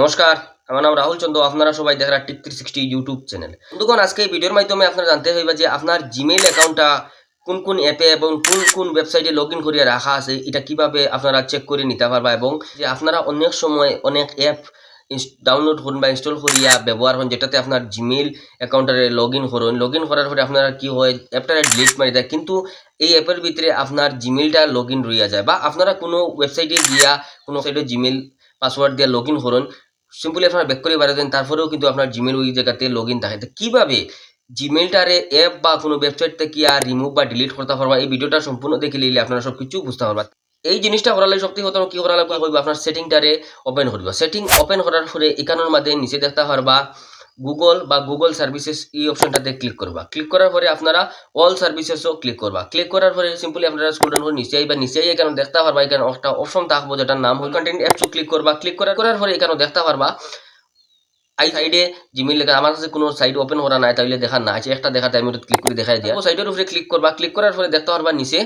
নমস্কার, আমার নাম রাহুল চন্দ্র। আপনারা সবাই দেখরা tick three sixty YouTube channel বন্ধুগণ, আজকে এই ভিডিওর মাধ্যমে আপনারা জানতে হইবা যে আপনার জিমেইল অ্যাকাউন্টটা কোন কোন অ্যাপে এবং কোন কোন ওয়েবসাইটে লগ ইন করিয়া রাখা আছে, এটা কীভাবে আপনারা চেক করে নিতে পারবা এবং যে আপনারা অনেক সময় অনেক অ্যাপ ডাউনলোড করুন বা ইনস্টল করিয়া ব্যবহার করেন যেটাতে আপনার জিমেইল অ্যাকাউন্টারে লগ ইন করুন। লগ ইন করার পরে আপনারা কি হয় অ্যাপটারে ডিলিট মারি দেয়। কিন্তু এই অ্যাপের ভিতরে আপনার জিমেইলটা লগ ইন রইয়া যায় বা আপনারা কোনো ওয়েবসাইটে গিয়া, কোনো সাইটে জিমেইল পাসওয়ার্ড দিয়ে লগ ইন করুন সিম্পলি আপনারা ব্যাক করে বাড়াতেন তারপরেও কিন্তু আপনার জিমেল ওই জায়গাতে লগ ইন থাকে। তো কীভাবে জিমেলটারে অ্যাপ বা কোনো ওয়েবসাইট থেকে আর রিমুভ বা ডিলিট করতে পারবা, এই ভিডিওটা সম্পূর্ণ দেখে নিলে আপনারা সব কিছু বুঝতে পারবা। এই জিনিসটা করালে সত্যি কথা কি করা লাগবে আপনার সেটিংটারে ওপেন করবা সেটিং ওপেন করার পরে এখানোর মাধ্যমে নিচে দেখতে পারবা গুগল বা গুগল সার্ভিসেস এই অপশনটাতে ক্লিক করবা। ক্লিক করার পরে আপনারা অল সার্ভিসেসও ক্লিক করবা। ক্লিক করার পরে সিম্পলি আপনারা স্কুল ডাউন নিচে আইবা নিচে এখানে দেখতে পারবা এখানে একটা অপশন থাকব যেটার নাম হল কন্টেন্ট অ্যাপসও ক্লিক করবা। ক্লিক করার করার পরে এখানে দেখতে পারবা আই সাইডে জিমেল লেখা, আমার কাছে কোনো সাইট ওপেন করা নাই, তাইলে দেখা না আছে একটা দেখাতে আমি ক্লিক করে দেখাই দিয়া। সাইটের উপরে ক্লিক করবা। ক্লিক করার পরে দেখতে পারবা নিচে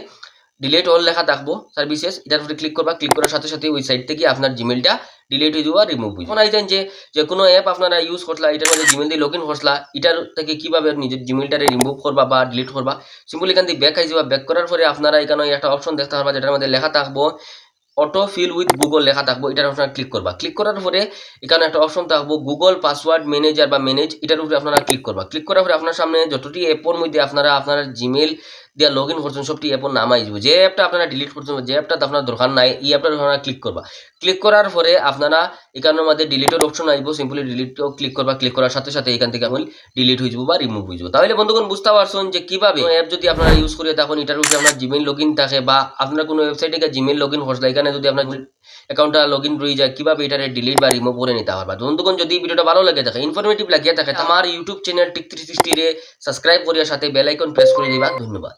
ডিলেট অল লেখা থাকব সার্ভিসেস এটার উপরে ক্লিক করবা ক্লিক করার সাথে সাথে ওই সাইট থেকে আপনার জিমেলটা ডিলেট হয়ে যাওয়া রিমুভ হয়ে যাবে। আইতেন যে যে কোনো অ্যাপ আপনারা ইউজ করলা, এটার মধ্যে জিমেল দিয়ে লগ ইন করলা, এটার থেকে কীভাবে নিজের জিমেলটারে রিমুভ করবা বা ডিলিট করবা সিম্পল এখান থেকে ব্যাক আই যাবা। ব্যাক করার পরে আপনারা এখানে একটা অপশন দেখতে পারবা, যেটার মধ্যে লেখা থাকব অটো ফিল উইথ গুগল লেখা থাকব, এটার আপনারা ক্লিক করবা। ক্লিক করার পরে এখানে একটা অপশন থাকব গুগল পাসওয়ার্ড ম্যানেজার বা ম্যানেজ এটার উপরে আপনারা ক্লিক করবা। ক্লিক করার পরে আপনার সামনে যতটি অ্যাপের মধ্যে আপনারা আপনার জিমেল দিয়ে লগ ইন করছেন, সবটি অ্যাপের নাম আসবে। যে অ্যাপটা আপনারা ডিলিট করছেন, যে অ্যাপটা আপনার দরকার নাই, এই অ্যাপটা আপনারা ক্লিক করবা। ক্লিক করার পরে আপনারা এখানের মধ্যে ডিলিটের অপশন আসব সিম্পলি ডিলিটও ক্লিক করবা। ক্লিক করার সাথে সাথে এখান থেকে আমি ডিলিট হয়ে যাব বা রিমুভ হয়ে যাব। তাহলে বন্ধুগণ, বুঝতে পারছেন যে কীভাবে অ্যাপ যদি আপনারা ইউজ করে, তখন এটার উপরে আপনার জিমেল লগ ইন থাকে বা আপনার কোনো ওয়েবসাইটে জিমেল লগ ইন করছে এখানে যদি আপনার অ্যাকাউন্টটা লগ ইন রয়ে যায় কীভাবে এটারে ডিলিট বা রিমুভ করে নিতে পারবা বন্ধুগণ যদি ভিডিওটা ভালো লাগে থাকে ইনফরমেটিভ লাগিয়ে থাকে আমার YouTube channel tick three sixty রে সাবস্ক্রাইব করিয়ার সাথে বেল আইকন প্রেস করে দিবা। ধন্যবাদ।